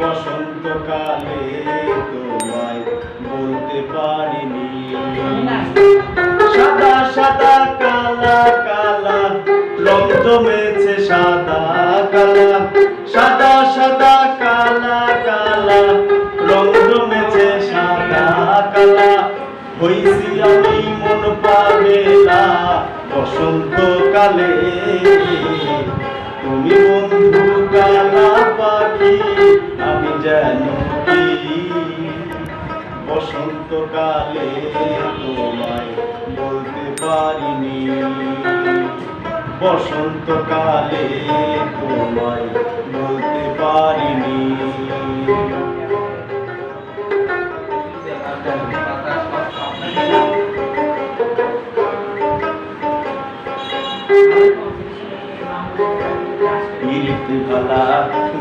বসন্তকালে তোমায় বলতে পারিনি। সাদা সাদা, কালা কালা রং জমেছে সাদা, কালা। সাদা সাদা, কালা কালা রং জমেছে সাদা, কালা। হইছি আমি মন পাবেলা বসন্তকালে। তুমি বন্ধু কালা আমি যেন বসন্তকালে তোমায় বলতে পারিনি। বসন্তকালে তোমায় বলতে পারিনি।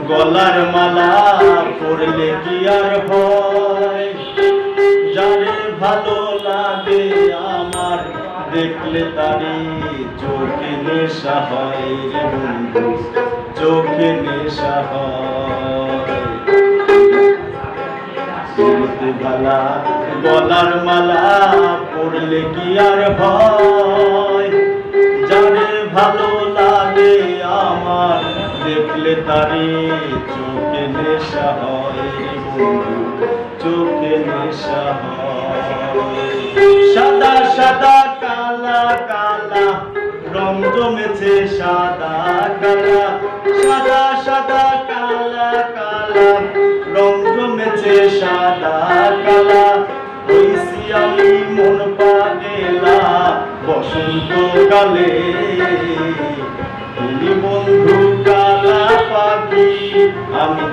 গলার মালা পরলে কি আর হয়? যারে ভালো লাগে আমার, দেখলে তারে চোখে নেশা হয় বন্ধু, চোখে নেশা হয়। গলার মালা পরলে কি আর হয়? দেখলে তারে চোখে নেশা হয় চোখে নেশা হয়। সাদা সাদা, কালা কালা, রং জমেছে সাদা, কালা। সাদা সাদা, কালা কালা, রং জমেছে সাদা, কালা। হইছি আমি মন পাগেলা বসন্তকালে